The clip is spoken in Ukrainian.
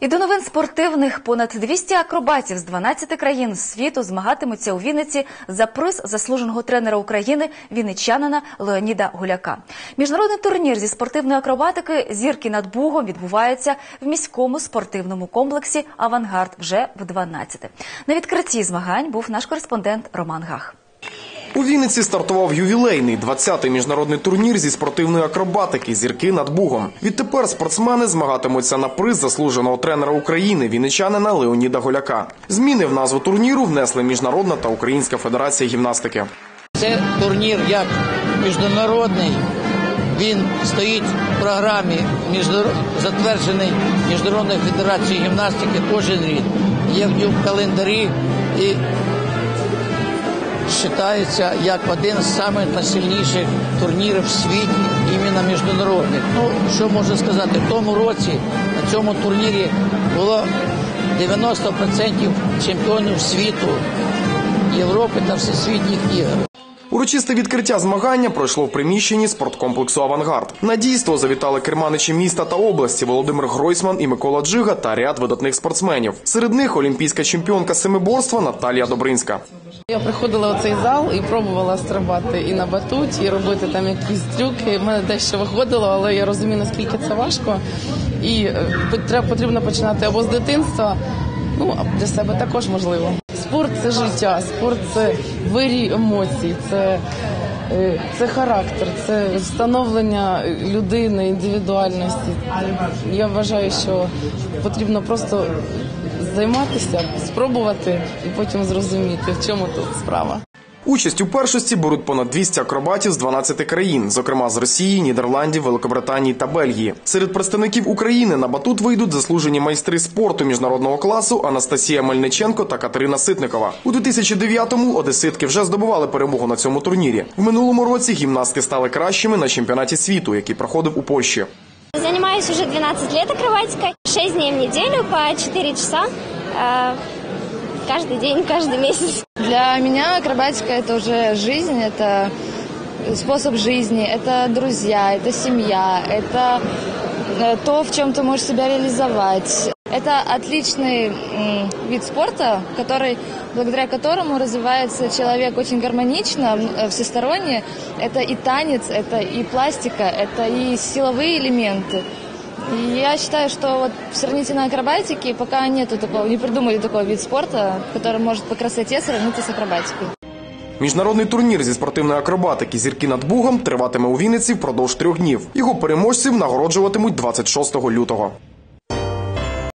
І до новин спортивних понад 200 акробатів з 12 країн світу змагатимуться у Вінниці за приз заслуженого тренера України вінничанина Леоніда Гуляка. Міжнародний турнір зі спортивної акробатики зірки над Бугом відбувається в міському спортивному комплексі Авангард вже в 12. На відкритті змагань був наш кореспондент Роман Гах. У Вінниці стартував ювілейний 20-й міжнародний турнір зі спортивної акробатики Зірки над Бугом. Відтепер спортсмени змагатимуться на приз заслуженого тренера України вінничанина Леоніда Голяка. Зміни в назву турніру внесли міжнародна та українська федерація гімнастики. Це турнір як міжнародний. Він стоїть в програмі затверджений Міжнародною федерацією гімнастики кожен рік. Є в календарі і вважається як один з самих найсильніших турнірів в світі, іменно міжнародних. Ну, що можна сказати, в тому році на цьому турнірі було 90% чемпіонів світу, Європи та всесвітніх ігор. Урочисте відкриття змагання пройшло в приміщенні спорткомплексу Авангард. На дійство завітали керманичі міста та області Володимир Гройсман і Микола Джига та ряд видатних спортсменів. Серед них олімпійська чемпіонка семиборства Наталія Добринська. Я приходила в цей зал і пробувала стрибати і на батуті, і робити там якісь трюки. У мене дещо виходило, але я розумію, наскільки це важко. І е, потрібно починати або з дитинства, ну а для себе також можливо. Спорт це життя, спорт це вирій емоцій, це, е, це характер, це встановлення людини, індивідуальності. Я вважаю, що потрібно просто займатися, спробувати і потім зрозуміти, в чому тут справа. Участь у першості беруть понад 200 акробатів з 12 країн, зокрема з Росії, Нідерландів, Великобританії та Бельгії. Серед представників України на батут вийдуть заслужені майстри спорту міжнародного класу Анастасія Мельниченко та Катерина Ситникова. У 2009-му одеситки вже здобували перемогу на цьому турнірі. В минулому році гімнастки стали кращими на чемпіонаті світу, який проходив у Польщі. Занимаюсь уже 12 лет акробатикой. 6 дней в неделю по 4 часа. Каждый день, каждый месяц. Для меня акробатика это уже жизнь, это способ жизни, это друзья, это семья, это э, то, в чем ты можешь себя реализовать. Это отличный вид спорта, который, благодаря которому развивается человек очень гармонично, э, всесторонне. Это и танец, это и пластика, это и силовые элементы. Я считаю, что вот в сравнительной акробатике пока нету такого, не придумали такого вид спорта, который может по красоте сравниться с акробатикой. Міжнародний турнір зі спортивної акробатики Зірки над Бугом триватиме у Вінниці впродовж трьох днів. Його переможців нагороджуватимуть 26 лютого.